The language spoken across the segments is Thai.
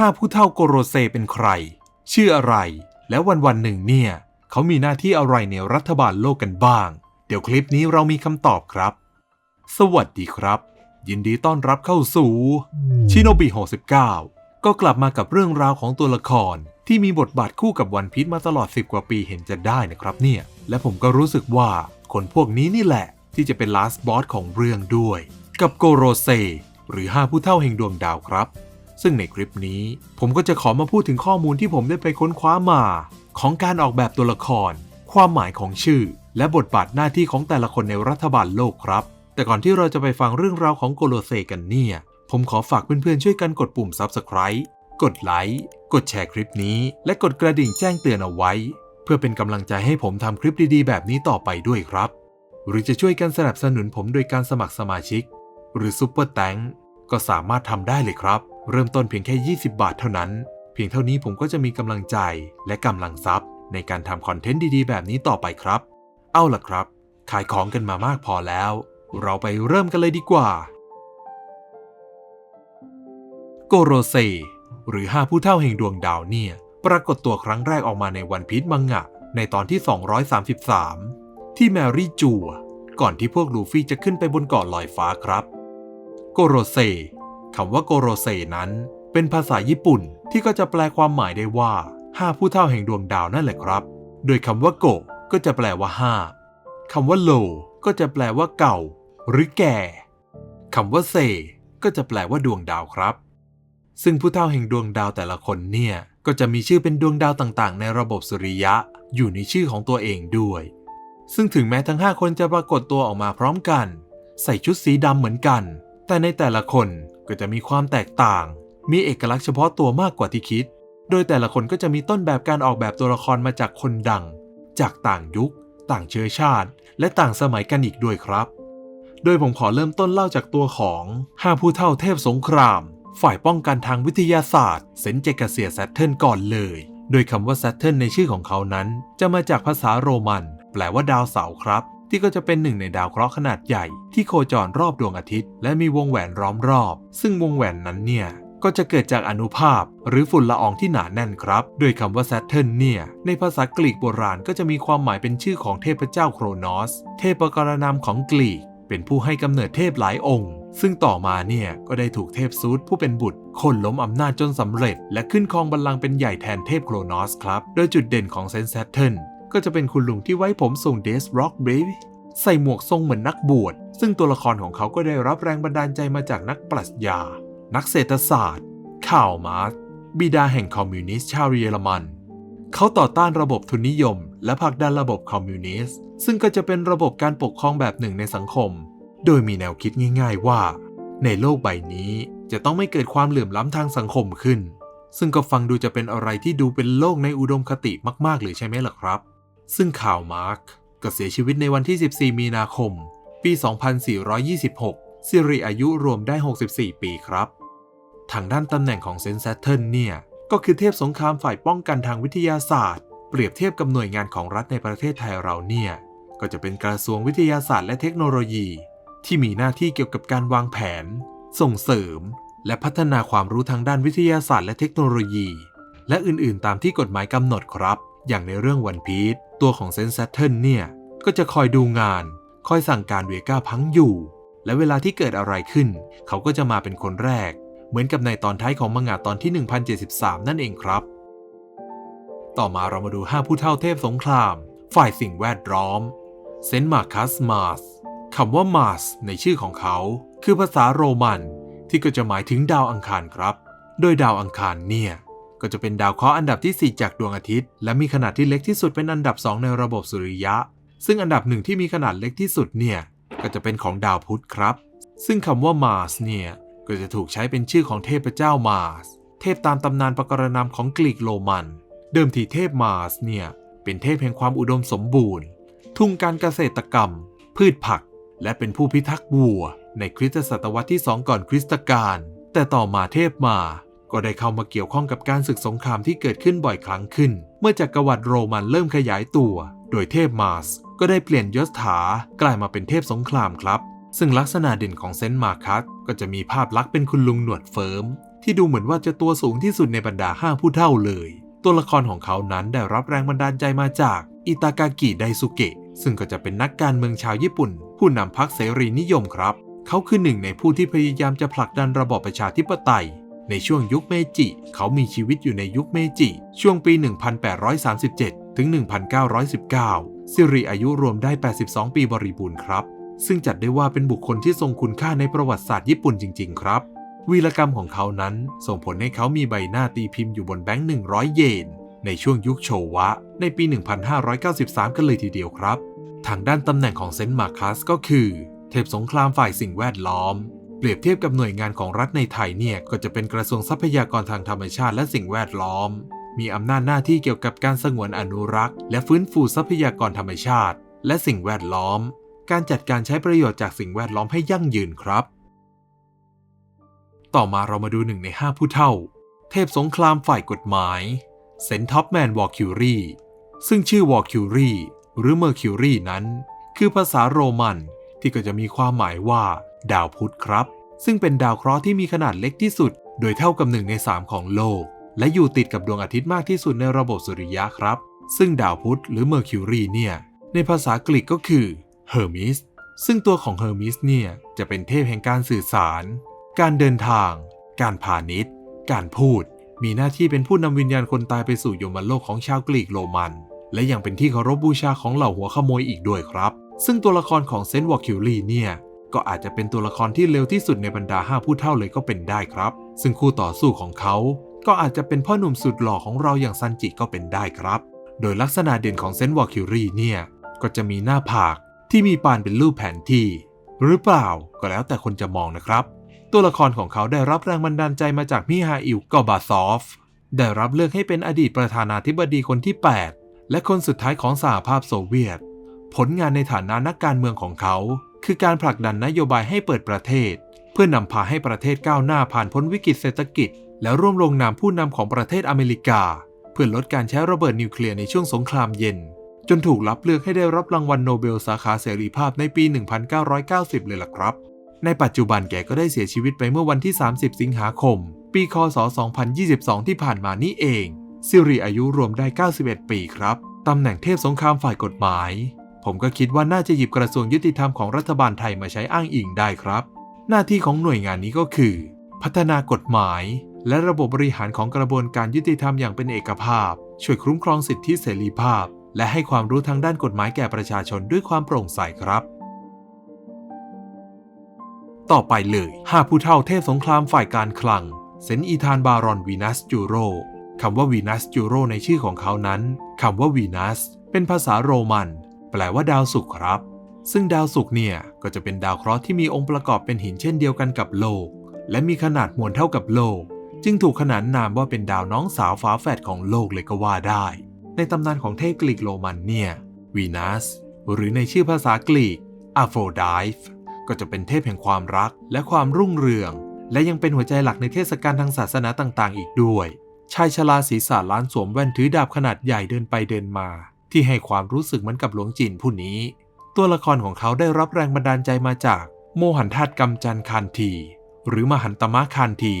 ห้าผู้เท่าโกโรเซเป็นใคร ชื่ออะไร และวันวันหนึ่งเนี่ย เขามีหน้าที่อะไรในรัฐบาลโลกกันบ้าง เดี๋ยวคลิปนี้เรามีคำตอบครับ สวัสดีครับ ยินดีต้อนรับเข้าสู่ชิโนบิ69 ก็กลับมากับเรื่องราวของตัวละคร ที่มีบทบาทคู่กับวันพีชมาตลอด 10 กว่าปีเห็นจะได้นะครับเนี่ย และผมก็รู้สึกว่าคนพวกนี้นี่แหละ ที่จะเป็นลาสบอสของเรื่องด้วย กับโกโรเซหรือ5ผู้เท่าแห่งดวงดาวครับ ซึ่งในคลิปนี้ผมก็จะขอมาพูดถึงข้อมูลที่ผมได้ไปค้นคว้ามา ของการออกแบบตัวละคร ความหมายของชื่อ และบทบาทหน้าที่ของแต่ละคนในรัฐบาลโลกครับ แต่ก่อนที่เราจะไปฟังเรื่องราวของโกโลเซกันเนี่ย ผมขอฝากเพื่อนๆช่วยกันกดปุ่ม Subscribe กดไลค์ กดแชร์คลิปนี้ และกดกระดิ่งแจ้งเตือนเอาไว้ เพื่อเป็นกำลังใจให้ผมทำคลิปดีๆ แบบนี้ต่อไปด้วยครับ หรือจะช่วยกันสนับสนุนผมโดยการสมัครสมาชิก หรือซุปเปอร์แตงก็สามารถทำได้เลยครับ เริ่มต้นเพียงแค่ 20 บาทเท่านั้น เพียงเท่านี้ผมก็จะมีกำลังใจและกำลังทรัพย์ ในการทำคอนเทนต์ดีๆ แบบนี้ต่อไปครับ เอาล่ะครับ ขายของกันมามากพอแล้ว เราไปเริ่มกันเลยดีกว่า โกโรเซ หรือ5ผู้เท่าแห่งดวงดาวเนี่ย ปรากฏตัวครั้งแรกออกมาในวันพีชมังงะ ในตอนที่ 233 ที่แมรี่จัวก่อนที่พวกลูฟี่จะขึ้นไปบนเกาะลอยฟ้าครับ โกโรเซ คำว่าโกโรเซนั้น เป็นภาษาญี่ปุ่นที่ก็จะแปลความหมายได้ว่า5ผู้เท่าแห่งดวงดาวนั่นแหละครับ โดยคำว่าโกก็จะแปลว่า5คำว่าโลก็จะแปลว่าเก่า หรือแก่คำว่าเซก็จะแปลว่าดวงดาวครับ ซึ่งผู้เท่าแห่งดวงดาวแต่ละคนเนี่ย ก็จะมีชื่อเป็นดวงดาวต่างๆ ในระบบสุริยะ อยู่ในชื่อของตัวเองด้วย ซึ่งถึงแม้ทั้ง 5 คนจะปรากฏตัวออกมาพร้อมกัน ใส่ชุดสีดำเหมือนกัน แต่ในแต่ละคน ก็จะมีความแตกต่าง มีเอกลักษณ์เฉพาะตัวมากกว่าที่คิด โดยแต่ละคนก็จะมีต้นแบบการออกแบบตัวละครมาจากคนดัง จากต่างยุค ต่างเชื้อชาติ และต่างสมัยกันอีกด้วยครับ โดยผมขอเริ่มต้นเล่าจากตัวของห้าผู้เท่าเทพสงคราม ฝ่ายป้องกันทางวิทยาศาสตร์เซนเจกาเซียแซตเทิลก่อนเลย โดยคำว่าแซตเทิลในชื่อของเขานั้น จะมาจากภาษาโรมัน แปลว่าดาวเสาร์ครับ ที่ก็จะเป็นหนึ่งในดาวเคราะห์ขนาดใหญ่ที่โคจรรอบดวงอาทิตย์ และมีวงแหวนล้อมรอบ ซึ่งวงแหวนนั้นเนี่ยก็จะเกิดจากอนุภาพ หรือฝุ่นละอองที่หนาแน่นครับ โดยคำว่าแซตเทิลเนี่ย ในภาษากรีกโบราณก็จะมีความหมายเป็นชื่อของเทพเจ้าโครนอส เทพกรนามของกรีก เป็นผู้ให้กำเนิดเทพหลายองค์ ซึ่งต่อมาเนี่ยก็ได้ถูกเทพซูดผู้เป็นบุตรคนล้มอำนาจจนสำเร็จ และขึ้นครองบัลลังก์เป็นใหญ่แทนเทพโครนอสครับ โดยจุดเด่นของเซนแซตเทิล ก็จะเป็นคุณลุงที่ไว้ผมทรงเดสร็อกเบบี้ใส่หมวกทรงเหมือนนักบวช ซึ่งตัวละครของเขาก็ได้รับแรงบันดาลใจมาจากนักปรัชญา นักเศรษฐศาสตร์ ข่าวมาร์กบิดาแห่งคอมมิวนิสต์ชาวเยอรมัน เขาต่อต้านระบบทุนนิยม และผลักดันระบบคอมมิวนิสต์ ซึ่งก็จะเป็นระบบการปกครองแบบหนึ่งในสังคม โดยมีแนวคิดง่าย ๆ ว่า ในโลกใบนี้จะต้องไม่เกิดความเหลื่อมล้ำทางสังคมขึ้น ซึ่งก็ฟังดูจะเป็นอะไรที่ดูเป็นโลกในอุดมคติมาก ๆ เลยใช่ไหมล่ะครับ ซึ่งข่าวมาร์กก็เสียชีวิตในวันที่ 14 มีนาคม ปี 2426สิริอายุรวมได้ 64 ปีครับ ทางด้านตำแหน่งของเซนแซเทิลเนี่ย ก็คือเทพสงครามฝ่ายป้องกันทางวิทยาศาสตร์ เปรียบเทียบกับหน่วยงานของรัฐในประเทศไทยเราเนี่ย ก็จะเป็นกระทรวงวิทยาศาสตร์และเทคโนโลยี ที่มีหน้าที่เกี่ยวกับการวางแผน ส่งเสริม และพัฒนาความรู้ทางด้านวิทยาศาสตร์และเทคโนโลยี และอื่นๆ ตามที่กฎหมายกำหนดครับ อย่างในเรื่องวันพีชตัวของเซนแซตเทิลเนี่ย ก็จะคอยดูงาน คอยสั่งการเวก้าพังอยู่ และเวลาที่เกิดอะไรขึ้น เขาก็จะมาเป็นคนแรก เหมือนกับในตอนท้ายของมังงะตอนที่ 1073 นั่นเองครับ ต่อมาเรามาดู 5 ผู้เท่าเทพสงคราม ฝ่ายสิ่งแวดล้อมเซนต์มาคัสมาสคำว่ามาสในชื่อของเขา คือภาษาโรมันที่ก็จะหมายถึงดาวอังคารครับ โดยดาวอังคารเนี่ย ก็จะเป็นดาวเคราะห์อันดับที่ 4 จากดวงอาทิตย์ และมีขนาดที่เล็กที่สุดเป็นอันดับ 2 ในระบบสุริยะ ซึ่งอันดับหนึ่งที่มีขนาดเล็กที่สุดเนี่ยก็จะเป็นของดาวพุธครับ ซึ่งคำว่ามาร์สเนี่ยก็จะถูกใช้เป็นชื่อของเทพเจ้ามาร์สเทพตามตำนานประกรณามของกรีกโรมัน เดิมทีเทพมาร์สเนี่ยเป็นเทพแห่งความอุดมสมบูรณ์ ทุ่งการเกษตรกรรม พืชผัก และเป็นผู้พิทักษ์วัว ในคริสตศตวรรษที่ 2 ก่อนคริสตกาลแต่ต่อมาเทพมา ก็ได้เข้ามาเกี่ยวข้องกับการศึกสงครามที่เกิดขึ้นบ่อยครั้งขึ้น เมื่อจักรวรรดิโรมันเริ่มขยายตัว โดยเทพมาร์สก็ได้เปลี่ยนยศถากลายมาเป็นเทพสงครามครับ ซึ่งลักษณะเด่นของเซนต์มาคัสก็จะมีภาพลักษณ์เป็นคุณลุงหนวดเฟิร์ม ที่ดูเหมือนว่าจะตัวสูงที่สุดในบรรดาห้าผู้เท่าเลย ตัวละครของเขานั้นได้รับแรงบันดาลใจมาจากอิตากากิไดซุเกะซึ่งก็จะเป็นนักการเมืองชาวญี่ปุ่น ผู้นำพรรคเสรีนิยมครับ เขาคือหนึ่งในผู้ที่พยายามจะผลักดันระบอบประชาธิปไตย ในช่วงยุคเมจิ เขามีชีวิตอยู่ในยุคเมจิ ช่วงปี 1837 ถึง 1919 ซิริอายุรวมได้ 82 ปีบริบูรณ์ครับ ซึ่งจัดได้ว่าเป็นบุคคลที่ทรงคุณค่าในประวัติศาสตร์ญี่ปุ่นจริง ๆ ครับ วีรกรรมของเขานั้นส่งผลให้เขามีใบหน้าตีพิมพ์อยู่บนแบงค์ 100 เยน ในช่วงยุคโชวะ ในปี 1593 กันเลยทีเดียวครับ ทางด้านตำแหน่งของเซนต์มาคัสก็คือ เทพสงครามฝ่ายสิ่งแวดล้อม เปรียบเทียบกับหน่วยงานของรัฐในไทยเนี่ยก็จะเป็นกระทรวงทรัพยากรทางธรรมชาติและสิ่งแวดล้อม มีอำนาจหน้าที่เกี่ยวกับการสงวนอนุรักษ์ และฟื้นฟูทรัพยากรธรรมชาติ และสิ่งแวดล้อม การจัดการใช้ประโยชน์จากสิ่งแวดล้อมให้ยั่งยืนครับ ต่อมาเรามาดูหนึ่งในห้าผู้เท่า เทพสงครามฝ่ายกฎหมายเซนท็อปแมนวอร์คิวรีซึ่งชื่อวอร์คิวรีหรือเมอร์คิวรีนั้น คือภาษาโรมันที่ก็จะมีความหมายว่า ดาวพุธครับ ซึ่งเป็นดาวเคราะห์ที่มีขนาดเล็กที่สุด โดยเท่ากับหนึ่งในสามของโลก และอยู่ติดกับดวงอาทิตย์มากที่สุดในระบบสุริยะครับ ซึ่งดาวพุธหรือเมอร์คิวรีเนี่ย ในภาษากรีกก็คือเฮอร์มิสซึ่งตัวของเฮอร์มิสเนี่ย จะเป็นเทพแห่งการสื่อสาร การเดินทาง การพาณิชย์ การพูด มีหน้าที่เป็นผู้นำวิญญาณคนตายไปสู่ยมโลกของชาวกรีกโรมัน และยังเป็นที่เคารพบูชาของเหล่าหัวขโมยอีกด้วยครับ ซึ่งตัวละครของเซนต์วอร์คิวลีเนี่ย ก็อาจจะเป็นตัวละครที่เร็วที่สุดในบรรดาห้าผู้เท่าเลยก็เป็นได้ครับ ซึ่งคู่ต่อสู้ของเขาก็อาจจะเป็นพ่อหนุ่มสุดหล่อของเราอย่างซันจิก็เป็นได้ครับ โดยลักษณะเด่นของเซนต์วอร์คิวลีเนี่ยก็จะมีหน้าผากที่มีปานเป็นรูปแผนที่ หรือเปล่าก็แล้วแต่คนจะมองนะครับ ตัวละครของเขาได้รับแรงบันดาลใจมาจากมิฮาอิลกอบาซอฟได้รับเลือกให้เป็นอดีตประธานาธิบดีคนที่ 8 และคนสุดท้ายของสหภาพโซเวียต ผลงานในฐานะนักการเมืองของเขา คือการผลักดันนโยบายให้เปิดประเทศ เพื่อนำพาให้ประเทศก้าวหน้าผ่านพ้นวิกฤตเศรษฐกิจ และร่วมลงนามผู้นำของประเทศอเมริกา เพื่อลดการใช้ระเบิดนิวเคลียร์ในช่วงสงครามเย็น จนถูกรับเลือกให้ได้รับรางวัลโนเบลสาขาเสรีภาพในปี 1990 เลยล่ะครับ ในปัจจุบันแกก็ได้เสียชีวิตไปเมื่อวันที่ 30 สิงหาคม ปีคศ 2022 ที่ผ่านมานี่เองซิริอายุรวมได้ 91 ปีครับตำแหน่งเทพสงครามฝ่ายกฎหมาย ผมก็คิดว่าน่าจะหยิบกระทรวงยุติธรรมของรัฐบาลไทยมาใช้อ้างอิงได้ครับ หน้าที่ของหน่วยงานนี้ก็คือ พัฒนากฎหมาย และระบบบริหารของกระบวนการยุติธรรมอย่างเป็นเอกภาพ ช่วยคุ้มครองสิทธิเสรีภาพ และให้ความรู้ทางด้านกฎหมายแก่ประชาชนด้วยความโปร่งใสครับต่อไปเลยห้าผู้เท่าเทพสงครามฝ่ายการคลัง เซนอีธานบารอนวีนัสจูโรคำว่าวีนัสจูโรในชื่อของเขานั้น คำว่าวีนัสเป็นภาษาโรมัน ลว่าดาวศุกร์ครับ ซึ่งดาวศุกร์เนี่ยก็จะเป็นดาวเคราะห์ที่มีองค์ประกอบเป็นหินเช่นเดียวกันกับโลก และมีขนาดมวลเท่ากับโลก จึงถูกขนานนามว่าเป็นดาวน้องสาวฝาแฝดของโลกเลยก็ว่าได้ ในตำนานของเทพกรีกโรมันเนี่ยวีนัสหรือในชื่อภาษากรีกอะโฟรไดฟ์ก็จะเป็นเทพแห่งความรักและความรุ่งเรือง และยังเป็นหัวใจหลักในเทศกาลทางศาสนาต่างๆ อีกด้วย ชายชราศีรษะล้านสวมแว่นถือดาบขนาดใหญ่เดินไปเดินมา ที่ให้ความรู้สึกเหมือนกับหลวงจินผู้นี้ ตัวละครของเขาได้รับแรงบันดาลใจมาจาก โมหันทัตกำจันคานที หรือมหันตมะคานที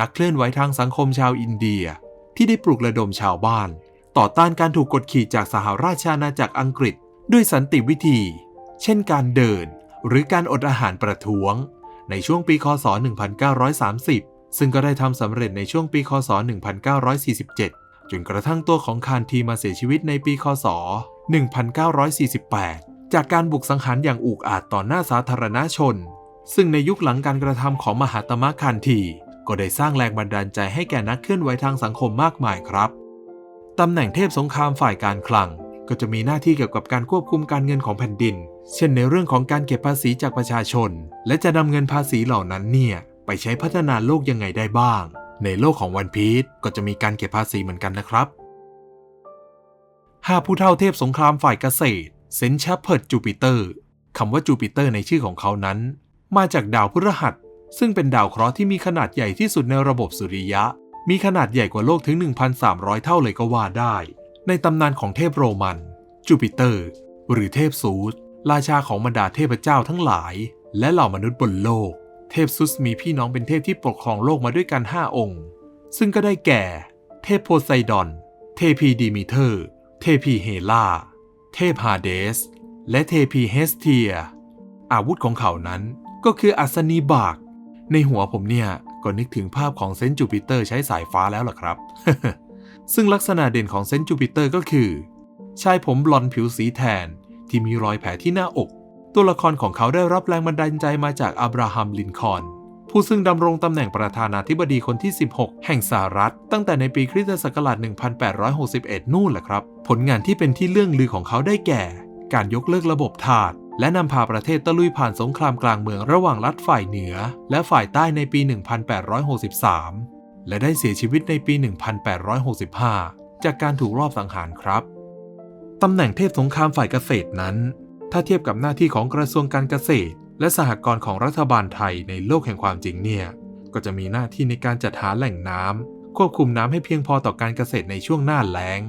นักเคลื่อนไหวทางสังคมชาวอินเดีย ที่ได้ปลุกระดมชาวบ้าน ต่อต้านการถูกกดขี่จากสหราชอาณาจักรอังกฤษ ด้วยสันติวิธี เช่นการเดิน หรือการอดอาหารประท้วง ในช่วงปีคศ 1930 ซึ่งก็ได้ทำสำเร็จในช่วงปีคศ 1947 จนกระทั่งตัวของคานทีมาเสียชีวิตในปีคศ 1948 จากการบุกสังหารอย่างอุกอาจต่อหน้าสาธารณชน ซึ่งในยุคหลังการกระทำของมหาตมะคานที ก็ได้สร้างแรงบันดาลใจให้แก่นักเคลื่อนไหวทางสังคมมากมายครับตำแหน่งเทพสงครามฝ่ายการคลัง ก็จะมีหน้าที่เกี่ยวกับการควบคุมการเงินของแผ่นดิน เช่นในเรื่องของการเก็บภาษีจากประชาชน และจะนำเงินภาษีเหล่านั้นเนี่ยไปใช้พัฒนาโลกยังไงได้บ้าง ในโลกของวันพีชก็จะมีการเก็บภาษีเหมือนกันนะครับหาผู้เท่าเทพสงครามฝ่ายเกษตรเซนชัพเพิร์ดจูปิเตอร์คำว่าจูปิเตอร์ในชื่อของเขานั้น มาจากดาวพฤหัส ซึ่งเป็นดาวเคราะห์ที่มีขนาดใหญ่ที่สุดในระบบสุริยะ มีขนาดใหญ่กว่าโลกถึง 1,300 เท่าเลยก็ว่าได้ ในตำนานของเทพโรมันจูปิเตอร์ หรือเทพซูสราชาของบรรดาเทพเจ้าทั้งหลาย และเหล่ามนุษย์บนโลก เทพซุสมีพี่น้องเป็นเทพที่ปกครองโลกมาด้วยกัน5องค์ ซึ่งก็ได้แก่ เทพโพไซดอน เทพีดีมิเทอร์ เทพีเฮลาเทพฮาเดส และเทพีเฮสเทีย อาวุธของเขานั้นก็คืออัศนีบาก ในหัวผมเนี่ยก็นึกถึงภาพของเซนจูปิเตอร์ใช้สายฟ้าแล้วล่ะครับ ซึ่งลักษณะเด่นของเซนจูปิเตอร์ก็คือ ชายผมบลอนผิวสีแทนที่มีรอยแผลที่หน้าอก ตัวละครของเขาได้รับแรงบันดาลใจมาจากอับราฮัมลินคอนผู้ซึ่งดำรงตำแหน่งประธานาธิบดีคนที่ 16 แห่งสหรัฐ ตั้งแต่ในปีคริสตศักราช 1861 นู่นแหละครับ ผลงานที่เป็นที่เรื่องลือของเขาได้แก่ การยกเลิกระบบทาสและนำพาประเทศตะลุยผ่านสงครามกลางเมืองระหว่างรัฐฝ่ายเหนือ และฝ่ายใต้ในปี 1863 และได้เสียชีวิตในปี 1865 จากการถูกรอบสังหารครับตำแหน่งเทพสงครามฝ่ายเกษตรนั้น ถ้าเทียบกับหน้าที่ของกระทรวงการเกษตร และสหกรณ์ของรัฐบาลไทยในโลกแห่งความจริงเนี่ย ก็จะมีหน้าที่ในการจัดหาแหล่งน้ำควบคุมน้ำให้เพียงพอต่อการเกษตรในช่วงหน้าแล้ง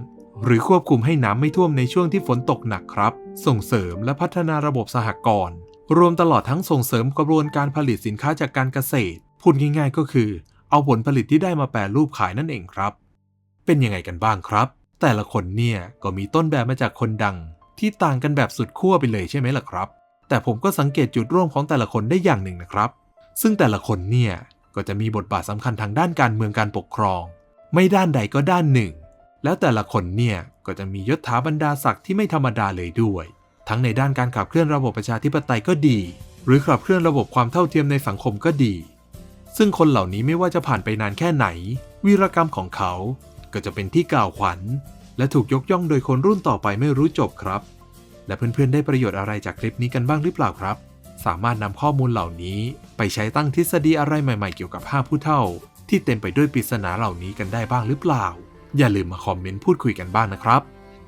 หรือควบคุมให้น้ำไม่ท่วมในช่วงที่ฝนตกหนักครับ ส่งเสริมและพัฒนาระบบสหกรณ์รวมตลอดทั้งส่งเสริมกระบวนการผลิตสินค้าจากการเกษตร พูดง่ายๆ ก็คือ เอาผลผลิตที่ได้มาแปรรูปขายนั่นเองครับ เป็นยังไงกันบ้างครับ แต่ละคนเนี่ยก็มีต้นแบบมาจากคนดัง ที่ต่างกันแบบสุดขั้วไปเลยใช่ไหมล่ะครับ แต่ผมก็สังเกตจุดร่วมของแต่ละคนได้อย่างหนึ่งนะครับ ซึ่งแต่ละคนเนี่ยก็จะมีบทบาทสำคัญทางด้านการเมืองการปกครอง ไม่ด้านใดก็ด้านหนึ่ง แล้วแต่ละคนเนี่ยก็จะมียศถาบรรดาศักดิ์ที่ไม่ธรรมดาเลยด้วย ทั้งในด้านการขับเคลื่อนระบบประชาธิปไตยก็ดี หรือขับเคลื่อนระบบความเท่าเทียมในสังคมก็ดี ซึ่งคนเหล่านี้ไม่ว่าจะผ่านไปนานแค่ไหน วีรกรรมของเขาก็จะเป็นที่กล่าวขวัญ และถูกยกย่องโดยคนรุ่นต่อไปไม่รู้จบครับ และเพื่อนๆได้ประโยชน์อะไรจากคลิปนี้กันบ้างหรือเปล่าครับ สามารถนำข้อมูลเหล่านี้ไปใช้ตั้งทฤษฎีอะไรใหม่ๆเกี่ยวกับ5ผู้เท่า ที่เต็มไปด้วยปริศนาเหล่านี้กันได้บ้างหรือเปล่า อย่าลืมมาคอมเมนต์พูดคุยกันบ้างนะครับ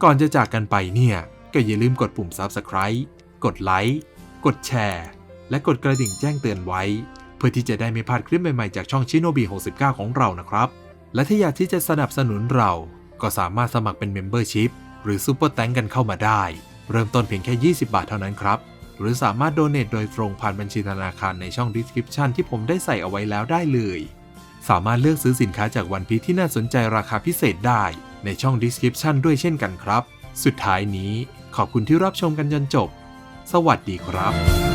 ก่อนจะจากกันไปเนี่ยก็อย่าลืมกดปุ่ม Subscribe กดไลค์กดแชร์ และกดกระดิ่งแจ้งเตือนไว้ เพื่อที่จะได้ไม่พลาดคลิปใหม่ๆจากช่องชิโนบี69 ของเรานะครับ และถ้าอยากที่จะสนับสนุนเรา ก็สามารถสมัครเป็น Membership หรือ Super t ต a n k กันเข้ามาได้ เริ่มต้นเพียงแค่ 20 บาทเท่านั้นครับ หรือสามารถโดเน a โดยตรงผ่านบัญชีธนาคารในช่อง Description ที่ผมได้ใส่เอาไว้แล้วได้เลย สามารถเลือกซื้อสินค้าจากวันพีที่น่าสนใจราคาพิเศษได้ ในช่อง Description ด้วยเช่นกันครับ สุดท้ายนี้ขอบคุณที่รับชมกันจนจบ สวัสดีครับ